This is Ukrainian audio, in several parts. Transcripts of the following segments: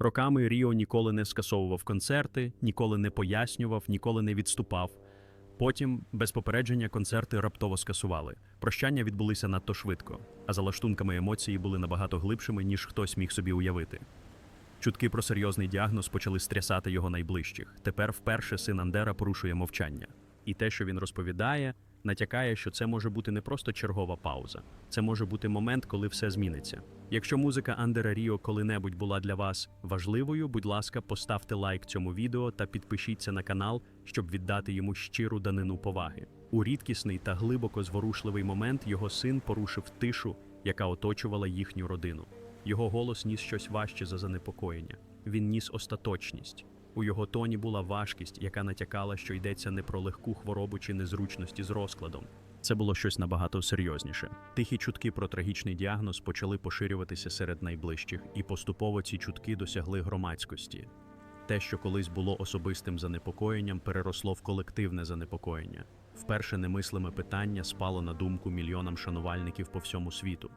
Роками Ріо ніколи не скасовував концерти, ніколи не пояснював, ніколи не відступав. Потім, без попередження, концерти раптово скасували. Прощання відбулися надто швидко, а за лаштунками емоції були набагато глибшими, ніж хтось міг собі уявити. Чутки про серйозний діагноз почали стрясати його найближчих. Тепер вперше син Андера порушує мовчання. І те, що він розповідає, натякає, що це може бути не просто чергова пауза, це може бути момент, коли все зміниться. Якщо музика Андера Ріо коли-небудь була для вас важливою, будь ласка, поставте лайк цьому відео та підпишіться на канал, щоб віддати йому щиру данину поваги. У рідкісний та глибоко зворушливий момент його син порушив тишу, яка оточувала їхню родину. Його голос ніс щось важче за занепокоєння. Він ніс остаточність. У його тоні була важкість, яка натякала, що йдеться не про легку хворобу чи незручності з розкладом. Це було щось набагато серйозніше. Тихі чутки про трагічний діагноз почали поширюватися серед найближчих, і поступово ці чутки досягли громадськості. Те, що колись було особистим занепокоєнням, переросло в колективне занепокоєння. Вперше немислиме питання спало на думку мільйонам шанувальників по всьому світу.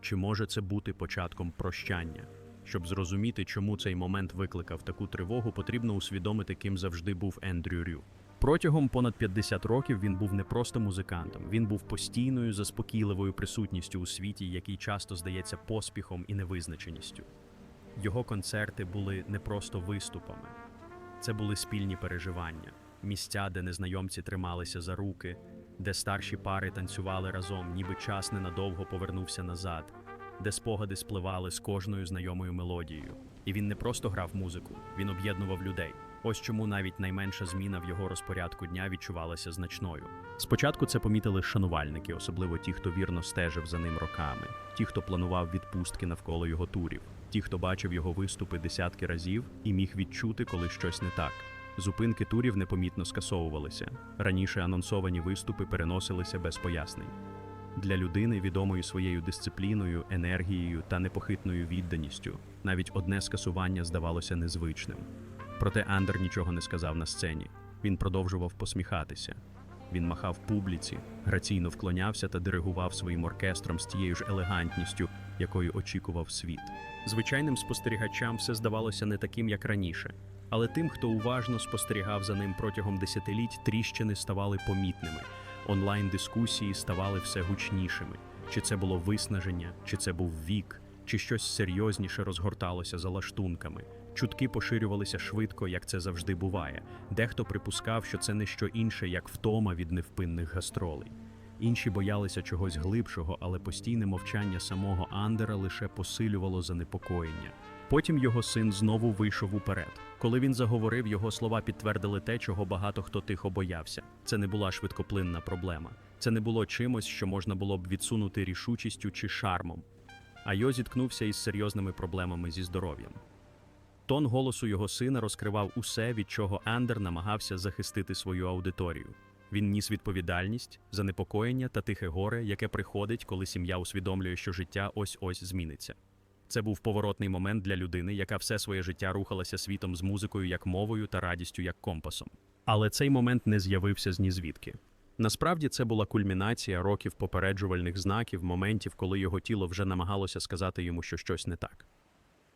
Чи може це бути початком прощання? Щоб зрозуміти, чому цей момент викликав таку тривогу, потрібно усвідомити, ким завжди був Ендрю Рю. Протягом понад 50 років він був не просто музикантом, він був постійною заспокійливою присутністю у світі, який часто здається поспіхом і невизначеністю. Його концерти були не просто виступами, це були спільні переживання, місця, де незнайомці трималися за руки, де старші пари танцювали разом, ніби час ненадовго повернувся назад, де спогади спливали з кожною знайомою мелодією. І він не просто грав музику, він об'єднував людей. Ось чому навіть найменша зміна в його розпорядку дня відчувалася значною. Спочатку це помітили шанувальники, особливо ті, хто вірно стежив за ним роками, ті, хто планував відпустки навколо його турів, ті, хто бачив його виступи десятки разів і міг відчути, коли щось не так. Зупинки турів непомітно скасовувалися. Раніше анонсовані виступи переносилися без пояснень. Для людини, відомої своєю дисципліною, енергією та непохитною відданістю, навіть одне скасування здавалося незвичним. Проте Андер нічого не сказав на сцені. Він продовжував посміхатися. Він махав публіці, граційно вклонявся та диригував своїм оркестром з тією ж елегантністю, якою очікував світ. Звичайним спостерігачам все здавалося не таким, як раніше, але тим, хто уважно спостерігав за ним протягом десятиліть, тріщини ставали помітними. Онлайн-дискусії ставали все гучнішими. Чи це було виснаження, чи це був вік, чи щось серйозніше розгорталося за лаштунками. Чутки поширювалися швидко, як це завжди буває. Дехто припускав, що це не що інше, як втома від невпинних гастролей. Інші боялися чогось глибшого, але постійне мовчання самого Андера лише посилювало занепокоєння. Потім його син знову вийшов уперед. Коли він заговорив, його слова підтвердили те, чого багато хто тихо боявся. Це не була швидкоплинна проблема. Це не було чимось, що можна було б відсунути рішучістю чи шармом. А Йо зіткнувся із серйозними проблемами зі здоров'ям. Тон голосу його сина розкривав усе, від чого Андер намагався захистити свою аудиторію. Він ніс відповідальність, занепокоєння та тихе горе, яке приходить, коли сім'я усвідомлює, що життя ось-ось зміниться. Це був поворотний момент для людини, яка все своє життя рухалася світом з музикою як мовою та радістю як компасом. Але цей момент не з'явився з нізвідки. Насправді це була кульмінація років попереджувальних знаків, моментів, коли його тіло вже намагалося сказати йому, що щось не так.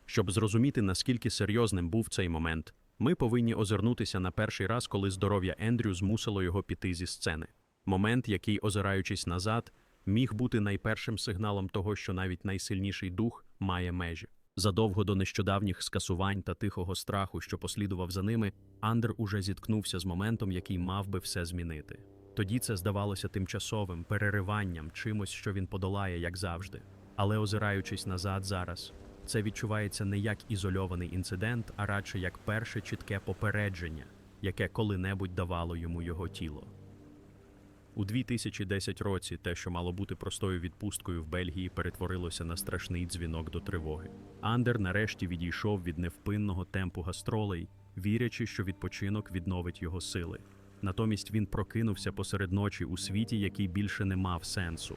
Щоб зрозуміти, наскільки серйозним був цей момент, ми повинні озирнутися на перший раз, коли здоров'я Ендрю змусило його піти зі сцени. Момент, який, озираючись назад, міг бути найпершим сигналом того, що навіть найсильніший дух має межі. Задовго до нещодавніх скасувань та тихого страху, що послідував за ними, Андер уже зіткнувся з моментом, який мав би все змінити. Тоді це здавалося тимчасовим перериванням, чимось, що він подолає, як завжди. Але озираючись назад зараз, це відчувається не як ізольований інцидент, а радше як перше чітке попередження, яке коли-небудь давало йому його тіло. У 2010 році те, що мало бути простою відпусткою в Бельгії, перетворилося на страшний дзвінок до тривоги. Андер нарешті відійшов від невпинного темпу гастролей, вірячи, що відпочинок відновить його сили. Натомість він прокинувся посеред ночі у світі, який більше не мав сенсу.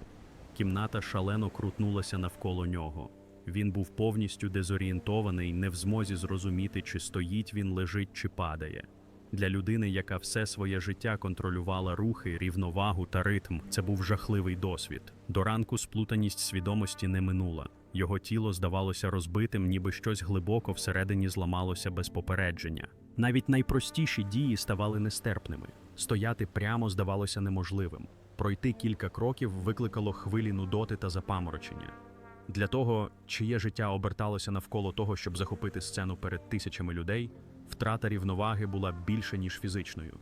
Кімната шалено крутнулася навколо нього. Він був повністю дезорієнтований, не в змозі зрозуміти, чи стоїть він, лежить, чи падає. Для людини, яка все своє життя контролювала рухи, рівновагу та ритм, це був жахливий досвід. До ранку сплутаність свідомості не минула. Його тіло здавалося розбитим, ніби щось глибоко всередині зламалося без попередження. Навіть найпростіші дії ставали нестерпними. Стояти прямо здавалося неможливим. Пройти кілька кроків викликало хвилі нудоти та запаморочення. Для того, чиє життя оберталося навколо того, щоб захопити сцену перед тисячами людей, втрата рівноваги була більше, ніж фізичною.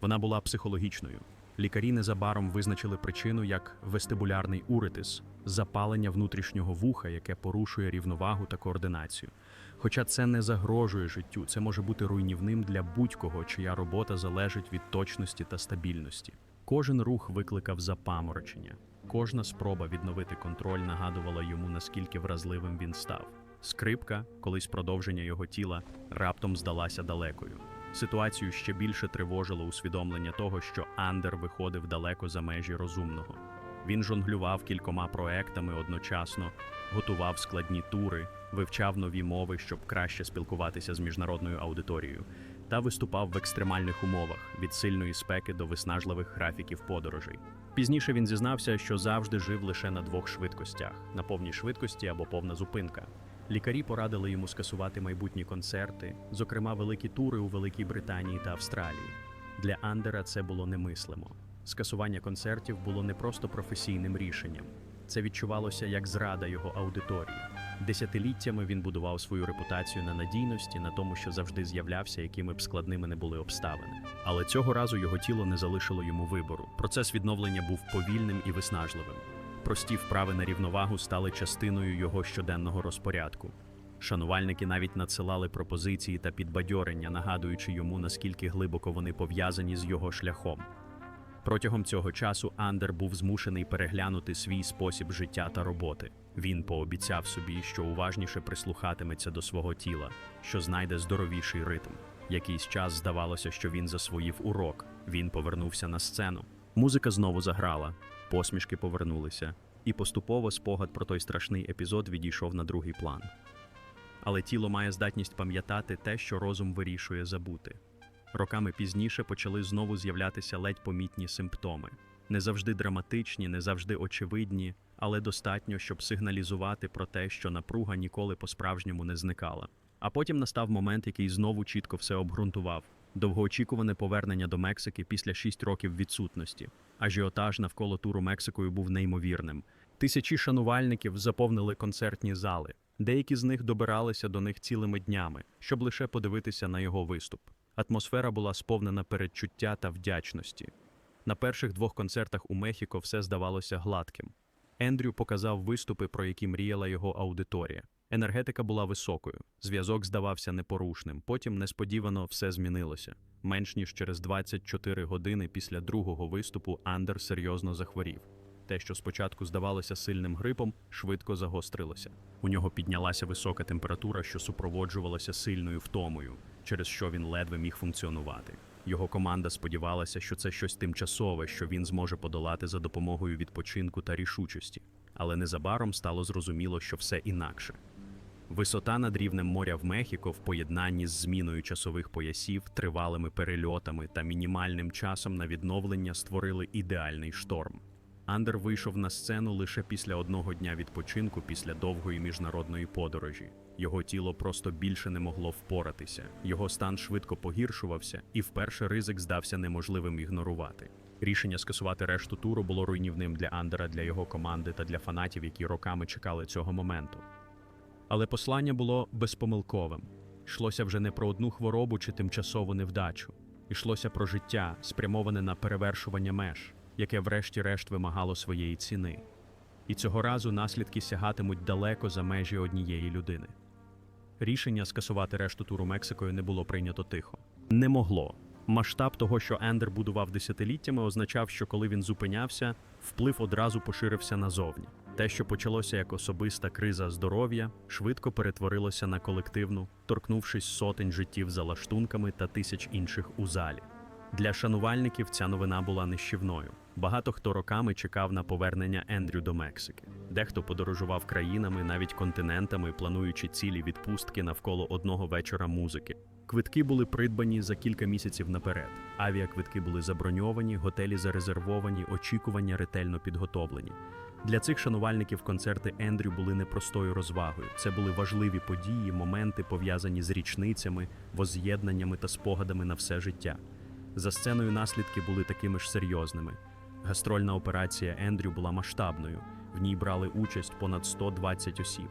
Вона була психологічною. Лікарі незабаром визначили причину як вестибулярний уретис запалення внутрішнього вуха, яке порушує рівновагу та координацію. Хоча це не загрожує життю, це може бути руйнівним для будь-кого, чия робота залежить від точності та стабільності. Кожен рух викликав запаморочення. Кожна спроба відновити контроль нагадувала йому, наскільки вразливим він став. Скрипка, колись продовження його тіла, раптом здалася далекою. Ситуацію ще більше тривожило усвідомлення того, що Андер виходив далеко за межі розумного. Він жонглював кількома проектами одночасно, готував складні тури, вивчав нові мови, щоб краще спілкуватися з міжнародною аудиторією, та виступав в екстремальних умовах від сильної спеки до виснажливих графіків подорожей. Пізніше він зізнався, що завжди жив лише на двох швидкостях: на повній швидкості або повна зупинка. Лікарі порадили йому скасувати майбутні концерти, зокрема великі тури у Великій Британії та Австралії. Для Андера це було немислимо. Скасування концертів було не просто професійним рішенням. Це відчувалося як зрада його аудиторії. Десятиліттями він будував свою репутацію на надійності, на тому, що завжди з'являвся, якими б складними не були обставини. Але цього разу його тіло не залишило йому вибору. Процес відновлення був повільним і виснажливим. Прості вправи на рівновагу стали частиною його щоденного розпорядку. Шанувальники навіть надсилали пропозиції та підбадьорення, нагадуючи йому, наскільки глибоко вони пов'язані з його шляхом. Протягом цього часу Андер був змушений переглянути свій спосіб життя та роботи. Він пообіцяв собі, що уважніше прислухатиметься до свого тіла, що знайде здоровіший ритм. Якийсь час здавалося, що він засвоїв урок. Він повернувся на сцену. Музика знову заграла, посмішки повернулися, і поступово спогад про той страшний епізод відійшов на другий план. Але тіло має здатність пам'ятати те, що розум вирішує забути. Роками пізніше почали знову з'являтися ледь помітні симптоми. Не завжди драматичні, не завжди очевидні, але достатньо, щоб сигналізувати про те, що напруга ніколи по-справжньому не зникала. А потім настав момент, який знову чітко все обґрунтував. Довгоочікуване повернення до Мексики після шість років відсутності. Ажіотаж навколо туру Мексикою був неймовірним. Тисячі шанувальників заповнили концертні зали. Деякі з них добиралися до них цілими днями, щоб лише подивитися на його виступ. Атмосфера була сповнена передчуття та вдячності. На перших двох концертах у Мехіко все здавалося гладким. Ендрю показав виступи, про які мріяла його аудиторія. Енергетика була високою, зв'язок здавався непорушним. Потім несподівано все змінилося. Менш ніж через 24 години після другого виступу Андер серйозно захворів. Те, що спочатку здавалося сильним грипом, швидко загострилося. У нього піднялася висока температура, що супроводжувалася сильною втомою, через що він ледве міг функціонувати. Його команда сподівалася, що це щось тимчасове, що він зможе подолати за допомогою відпочинку та рішучості. Але незабаром стало зрозуміло, що все інакше. Висота над рівнем моря в Мехіко в поєднанні з зміною часових поясів, тривалими перельотами та мінімальним часом на відновлення створили ідеальний шторм. Андер вийшов на сцену лише після одного дня відпочинку після довгої міжнародної подорожі. Його тіло просто більше не могло впоратися. Його стан швидко погіршувався, і вперше ризик здався неможливим ігнорувати. Рішення скасувати решту туру було руйнівним для Андера, для його команди та для фанатів, які роками чекали цього моменту. Але послання було безпомилковим. Йшлося вже не про одну хворобу чи тимчасову невдачу. Йшлося про життя, спрямоване на перевершування меж, яке врешті-решт вимагало своєї ціни. І цього разу наслідки сягатимуть далеко за межі однієї людини. Рішення скасувати решту туру Мексикою не було прийнято тихо. Не могло. Масштаб того, що Ендер будував десятиліттями, означав, що коли він зупинявся, вплив одразу поширився назовні. Те, що почалося як особиста криза здоров'я, швидко перетворилося на колективну, торкнувшись сотень життів за лаштунками та тисяч інших у залі. Для шанувальників ця новина була нищівною. Багато хто роками чекав на повернення Ендрю до Мексики. Дехто подорожував країнами, навіть континентами, плануючи цілі відпустки навколо одного вечора музики. Квитки були придбані за кілька місяців наперед. Авіаквитки були заброньовані, готелі зарезервовані, очікування ретельно підготовлені. Для цих шанувальників концерти Ендрю були непростою розвагою. Це були важливі події, моменти, пов'язані з річницями, возз'єднаннями та спогадами на все життя. За сценою наслідки були такими ж серйозними. Гастрольна операція Ендрю була масштабною. В ній брали участь понад 120 осіб.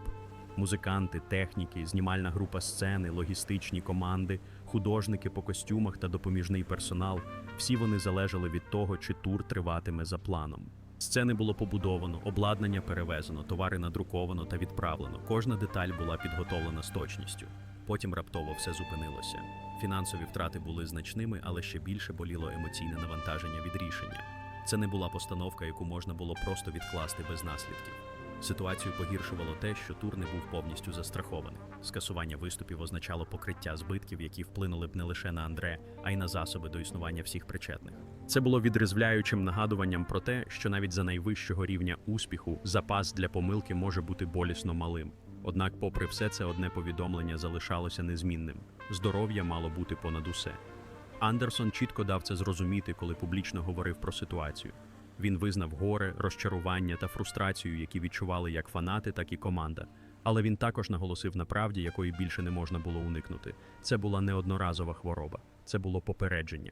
Музиканти, техніки, знімальна група сцени, логістичні команди, художники по костюмах та допоміжний персонал всі вони залежали від того, чи тур триватиме за планом. Сцени було побудовано, обладнання перевезено, товари надруковано та відправлено. Кожна деталь була підготовлена з точністю. Потім раптово все зупинилося. Фінансові втрати були значними, але ще більше боліло емоційне навантаження від рішення. Це не була постановка, яку можна було просто відкласти без наслідків. Ситуацію погіршувало те, що тур не був повністю застрахований. Скасування виступів означало покриття збитків, які вплинули б не лише на Андре, а й на засоби до існування всіх причетних. Це було відрезвляючим нагадуванням про те, що навіть за найвищого рівня успіху запас для помилки може бути болісно малим. Однак, попри все це, одне повідомлення залишалося незмінним: здоров'я мало бути понад усе. Андерсон чітко дав це зрозуміти, коли публічно говорив про ситуацію. Він визнав горе, розчарування та фрустрацію, які відчували як фанати, так і команда. Але він також наголосив на правді, якої більше не можна було уникнути. Це була не одноразова хвороба, це було попередження.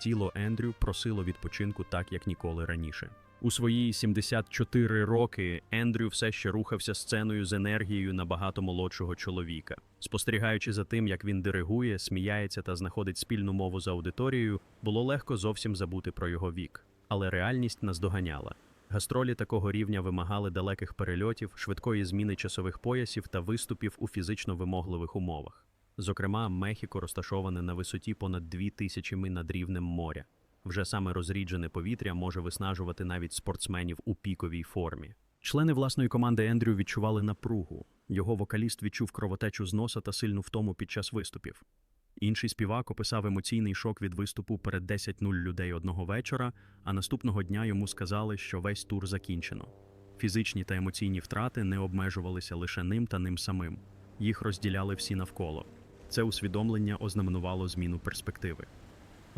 Тіло Ендрю просило відпочинку так, як ніколи раніше. У свої 74 роки Ендрю все ще рухався сценою з енергією набагато молодшого чоловіка. Спостерігаючи за тим, як він диригує, сміяється та знаходить спільну мову з аудиторією, було легко зовсім забути про його вік. Але реальність наздоганяла. Гастролі такого рівня вимагали далеких перельотів, швидкої зміни часових поясів та виступів у фізично вимогливих умовах. Зокрема, Мехіко розташоване на висоті понад 2000 ми над рівнем моря. Вже саме розріджене повітря може виснажувати навіть спортсменів у піковій формі. Члени власної команди Ендрю відчували напругу. Його вокаліст відчув кровотечу з носа та сильну втому під час виступів. Інший співак описав емоційний шок від виступу перед 10-0 людей одного вечора, а наступного дня йому сказали, що весь тур закінчено. Фізичні та емоційні втрати не обмежувалися лише ним та ним самим. Їх розділяли всі навколо. Це усвідомлення ознаменувало зміну перспективи.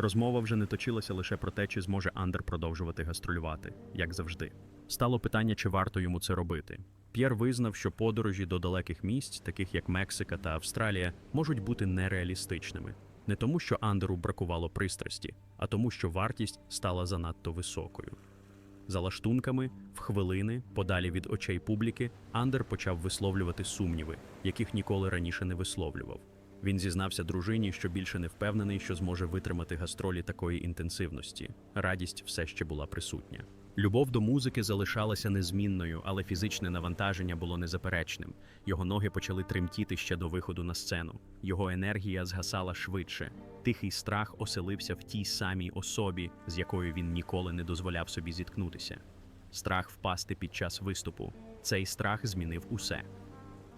Розмова вже не точилася лише про те, чи зможе Андер продовжувати гастролювати, як завжди. Стало питання, чи варто йому це робити. П'єр визнав, що подорожі до далеких місць, таких як Мексика та Австралія, можуть бути нереалістичними. Не тому, що Андеру бракувало пристрасті, а тому, що вартість стала занадто високою. За лаштунками, в хвилини, подалі від очей публіки, Андер почав висловлювати сумніви, яких ніколи раніше не висловлював. Він зізнався дружині, що більше не впевнений, що зможе витримати гастролі такої інтенсивності. Радість все ще була присутня. Любов до музики залишалася незмінною, але фізичне навантаження було незаперечним. Його ноги почали тремтіти ще до виходу на сцену. Його енергія згасала швидше. Тихий страх оселився в тій самій особі, з якою він ніколи не дозволяв собі зіткнутися. Страх впасти під час виступу. Цей страх змінив усе.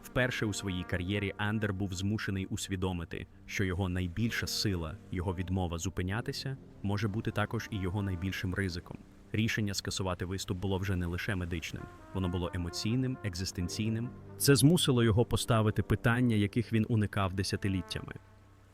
Вперше у своїй кар'єрі Андер був змушений усвідомити, що його найбільша сила, його відмова зупинятися, може бути також і його найбільшим ризиком. Рішення скасувати виступ було вже не лише медичним, воно було емоційним, екзистенційним. Це змусило його поставити питання, яких він уникав десятиліттями.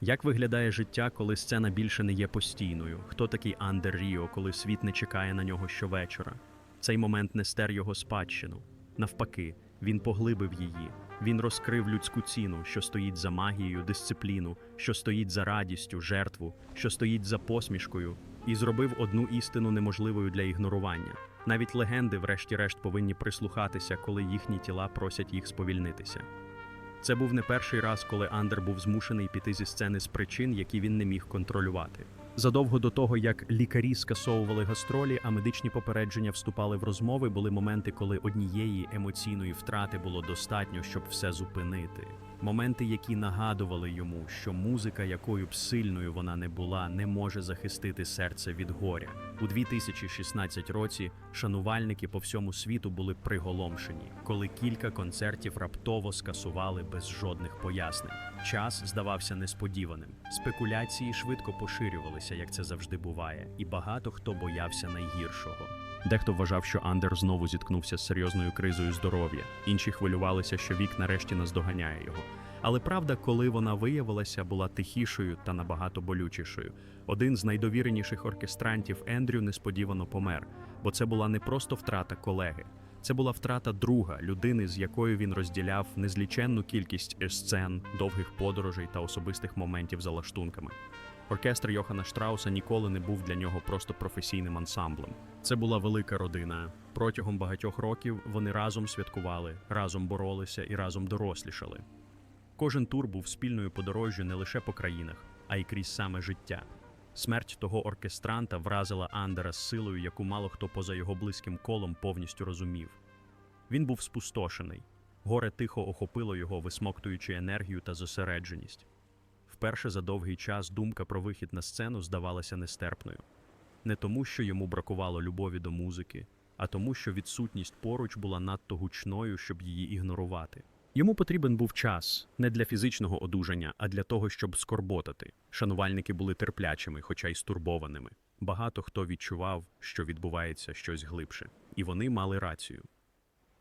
Як виглядає життя, коли сцена більше не є постійною? Хто такий Андер Ріо, коли світ не чекає на нього щовечора? Цей момент не стер його спадщину. Навпаки, він поглибив її. Він розкрив людську ціну, що стоїть за магією, дисципліну, що стоїть за радістю, жертву, що стоїть за посмішкою, і зробив одну істину неможливою для ігнорування. Навіть легенди, врешті-решт, повинні прислухатися, коли їхні тіла просять їх сповільнитися. Це був не перший раз, коли Андер був змушений піти зі сцени з причин, які він не міг контролювати. Задовго до того, як лікарі скасовували гастролі, а медичні попередження вступали в розмови, були моменти, коли однієї емоційної втрати було достатньо, щоб все зупинити. Моменти, які нагадували йому, що музика, якою б сильною вона не була, не може захистити серце від горя. У 2016 році шанувальники по всьому світу були приголомшені, коли кілька концертів раптово скасували без жодних пояснень. Час здавався несподіваним. Спекуляції швидко поширювалися, як це завжди буває, і багато хто боявся найгіршого. Дехто вважав, що Андер знову зіткнувся з серйозною кризою здоров'я. Інші хвилювалися, що вік нарешті наздоганяє його. Але правда, коли вона виявилася, була тихішою та набагато болючішою. Один з найдовіреніших оркестрантів Ендрю несподівано помер, бо це була не просто втрата колеги, Це була втрата друга, людини, з якою він розділяв незліченну кількість сцен, довгих подорожей та особистих моментів за лаштунками. Оркестр Йохана Штрауса ніколи не був для нього просто професійним ансамблем. Це була велика родина. Протягом багатьох років вони разом святкували, разом боролися і разом дорослішали. Кожен тур був спільною подорожжю не лише по країнах, а й крізь саме життя. Смерть того оркестранта вразила Андера з силою, яку мало хто поза його близьким колом повністю розумів. Він був спустошений. Горе тихо охопило його, висмоктуючи енергію та зосередженість. Вперше за довгий час думка про вихід на сцену здавалася нестерпною. Не тому, що йому бракувало любові до музики, а тому, що відсутність поруч була надто гучною, щоб її ігнорувати. Йому потрібен був час не для фізичного одужання, а для того, щоб скорботати. Шанувальники були терплячими, хоча й стурбованими. Багато хто відчував, що відбувається щось глибше, і вони мали рацію.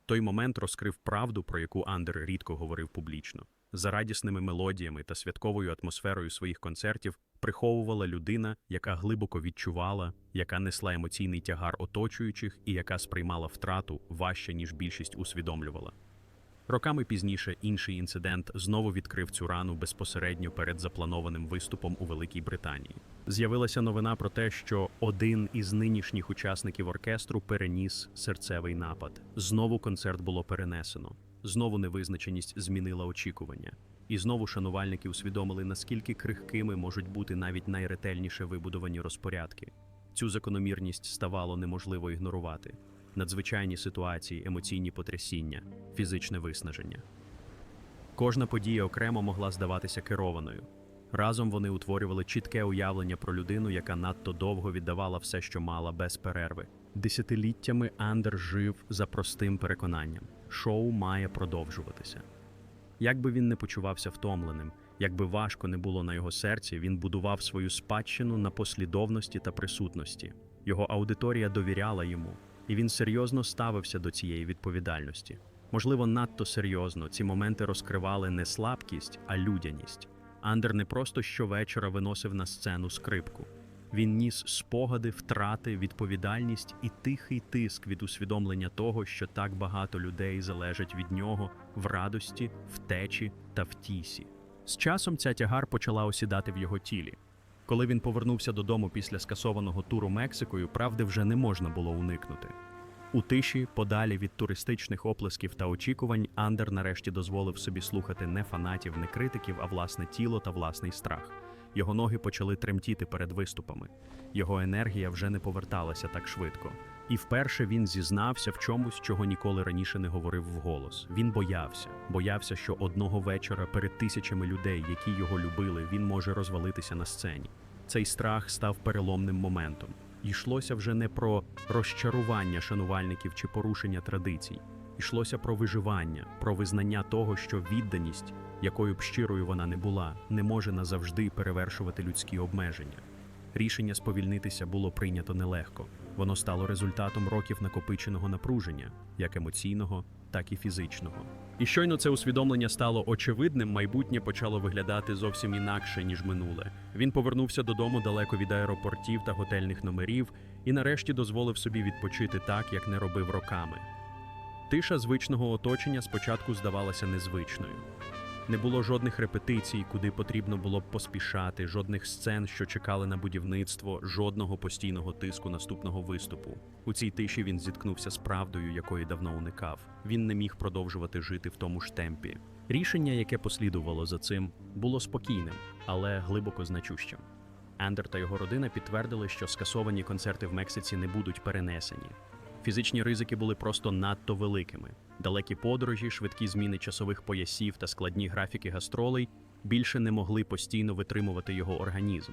Той момент розкрив правду, про яку Андер рідко говорив публічно. За радісними мелодіями та святковою атмосферою своїх концертів приховувала людина, яка глибоко відчувала, яка несла емоційний тягар оточуючих і яка сприймала втрату важче, ніж більшість усвідомлювала. Роками пізніше інший інцидент знову відкрив цю рану безпосередньо перед запланованим виступом у Великій Британії. З'явилася новина про те, що один із нинішніх учасників оркестру переніс серцевий напад. Знову концерт було перенесено. Знову невизначеність змінила очікування. І знову шанувальники усвідомили, наскільки крихкими можуть бути навіть найретельніше вибудовані розпорядки. Цю закономірність ставало неможливо ігнорувати. Надзвичайні ситуації, емоційні потрясіння, фізичне виснаження. Кожна подія окремо могла здаватися керованою. Разом вони утворювали чітке уявлення про людину, яка надто довго віддавала все, що мала, без перерви. Десятиліттями Андер жив за простим переконанням: шоу має продовжуватися. Як би він не почувався втомленим, як би важко не було на його серці, він будував свою спадщину на послідовності та присутності. Його аудиторія довіряла йому, і він серйозно ставився до цієї відповідальності. Можливо, надто серйозно ці моменти розкривали не слабкість, а людяність. Андер не просто щовечора виносив на сцену скрипку. Він ніс спогади, втрати, відповідальність і тихий тиск від усвідомлення того, що так багато людей залежать від нього в радості, втечі та втісі. З часом ця тягар почала осідати в його тілі. Коли він повернувся додому після скасованого туру Мексикою, правди вже не можна було уникнути. У тиші, подалі від туристичних оплесків та очікувань, Андер нарешті дозволив собі слухати не фанатів, не критиків, а власне тіло та власний страх. Його ноги почали тремтіти перед виступами. Його енергія вже не поверталася так швидко. І вперше він зізнався в чомусь, чого ніколи раніше не говорив вголос. Він боявся, боявся, що одного вечора перед тисячами людей, які його любили, він може розвалитися на сцені. Цей страх став переломним моментом. Йшлося вже не про розчарування шанувальників чи порушення традицій. Йшлося про виживання, про визнання того, що відданість, якою б щирою вона не була, не може назавжди перевершувати людські обмеження. Рішення сповільнитися було прийнято нелегко. Воно стало результатом років накопиченого напруження, як емоційного, так і фізичного. І щойно це усвідомлення стало очевидним, майбутнє почало виглядати зовсім інакше, ніж минуле. Він повернувся додому далеко від аеропортів та готельних номерів і нарешті дозволив собі відпочити так, як не робив роками. Тиша звичного оточення спочатку здавалася незвичною. Не було жодних репетицій, куди потрібно було б поспішати, жодних сцен, що чекали на будівництво, жодного постійного тиску наступного виступу. У цій тиші він зіткнувся з правдою, якої давно уникав. Він не міг продовжувати жити в тому ж темпі. Рішення, яке послідувало за цим, було спокійним, але глибоко значущим. Ендер та його родина підтвердили, що скасовані концерти в Мексиці не будуть перенесені. Фізичні ризики були просто надто великими. Далекі подорожі, швидкі зміни часових поясів та складні графіки гастролей більше не могли постійно витримувати його організм.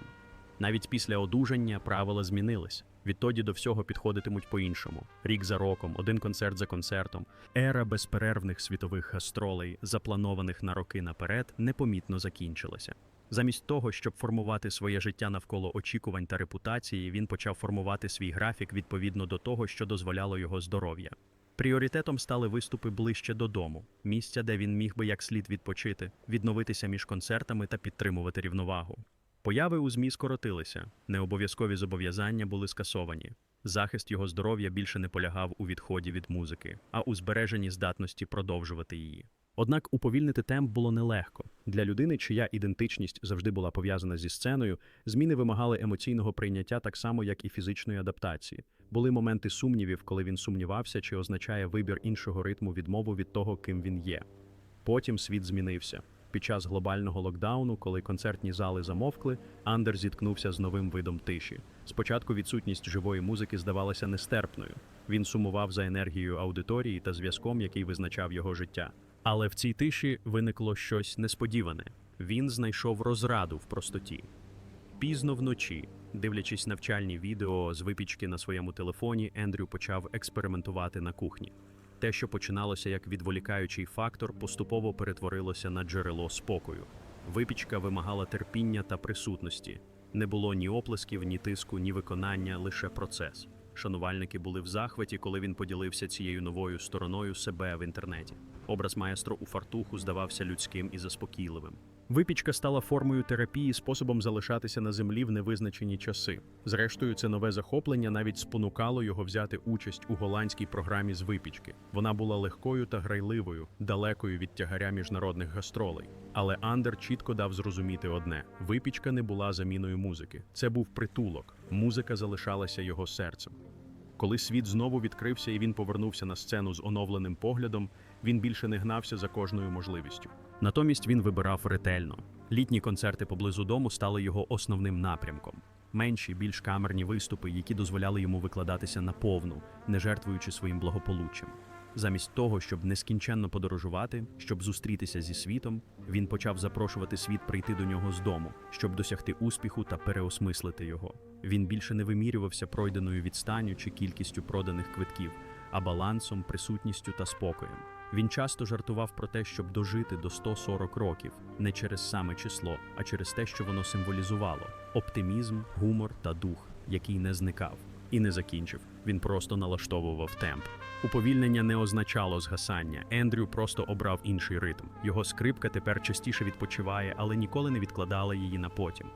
Навіть після одужання правила змінились. Відтоді до всього підходитимуть по-іншому. Рік за роком, один концерт за концертом. Ера безперервних світових гастролей, запланованих на роки наперед, непомітно закінчилася. Замість того, щоб формувати своє життя навколо очікувань та репутації, він почав формувати свій графік відповідно до того, що дозволяло його здоров'я. Пріоритетом стали виступи ближче додому, місця, де він міг би як слід відпочити, відновитися між концертами та підтримувати рівновагу. Появи у ЗМІ скоротилися, необов'язкові зобов'язання були скасовані. Захист його здоров'я більше не полягав у відході від музики, а у збереженні здатності продовжувати її. Однак уповільнити темп було нелегко. Для людини, чия ідентичність завжди була пов'язана зі сценою, зміни вимагали емоційного прийняття так само, як і фізичної адаптації. Були моменти сумнівів, коли він сумнівався, чи означає вибір іншого ритму відмову від того, ким він є. Потім світ змінився. Під час глобального локдауну, коли концертні зали замовкли, Андер зіткнувся з новим видом тиші. Спочатку відсутність живої музики здавалася нестерпною. Він сумував за енергією аудиторії та зв'язком, який визначав його життя. Але в цій тиші виникло щось несподіване. Він знайшов розраду в простоті. Пізно вночі, дивлячись навчальні відео з випічки на своєму телефоні, Ендрю почав експериментувати на кухні. Те, що починалося як відволікаючий фактор, поступово перетворилося на джерело спокою. Випічка вимагала терпіння та присутності. Не було ні оплесків, ні тиску, ні виконання, лише процес. Шанувальники були в захваті, коли він поділився цією новою стороною себе в інтернеті. Образ маестро у фартуху здавався людським і заспокійливим. Випічка стала формою терапії, способом залишатися на землі в невизначені часи. Зрештою, це нове захоплення навіть спонукало його взяти участь у голландській програмі з випічки. Вона була легкою та грайливою, далекою від тягаря міжнародних гастролей. Але Андер чітко дав зрозуміти одне: випічка не була заміною музики. Це був притулок. Музика залишалася його серцем. Коли світ знову відкрився і він повернувся на сцену з оновленим поглядом, він більше не гнався за кожною можливістю. Натомість він вибирав ретельно. Літні концерти поблизу дому стали його основним напрямком. Менші, більш камерні виступи, які дозволяли йому викладатися наповну, не жертвуючи своїм благополуччям. Замість того, щоб нескінченно подорожувати, щоб зустрітися зі світом, він почав запрошувати світ прийти до нього з дому, щоб досягти успіху та переосмислити його. Він більше не вимірювався пройденою відстанню чи кількістю проданих квитків, а балансом, присутністю та спокоєм. Він часто жартував про те, щоб дожити до 140 років не через саме число, а через те, що воно символізувало оптимізм, гумор та дух, який не зникав. І не закінчив. Він просто налаштовував темп. Уповільнення не означало згасання. Ендрю просто обрав інший ритм. Його скрипка тепер частіше відпочиває, але ніколи не відкладала її на потім.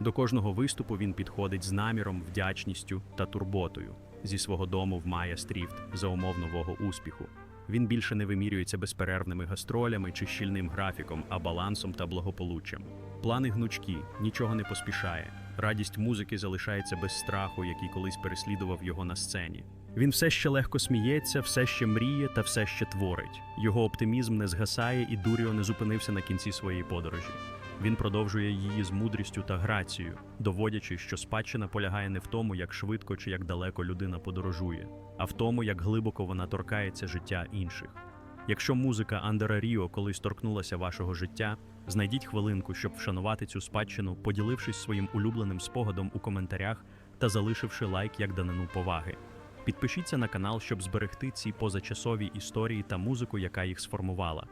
До кожного виступу він підходить з наміром, вдячністю та турботою. Зі свого дому в Майя Стріфт за умов нового успіху. Він більше не вимірюється безперервними гастролями чи щільним графіком, а балансом та благополуччям. Плани гнучкі, нічого не поспішає. Радість музики залишається без страху, який колись переслідував його на сцені. Він все ще легко сміється, все ще мріє та все ще творить. Його оптимізм не згасає, і Дуріо не зупинився на кінці своєї подорожі. Він продовжує її з мудрістю та грацією, доводячи, що спадщина полягає не в тому, як швидко чи як далеко людина подорожує, а в тому, як глибоко вона торкається життя інших. Якщо музика Андера Ріо колись торкнулася вашого життя, знайдіть хвилинку, щоб вшанувати цю спадщину, поділившись своїм улюбленим спогадом у коментарях та залишивши лайк як данину поваги. Підпишіться на канал, щоб зберегти ці позачасові історії та музику, яка їх сформувала.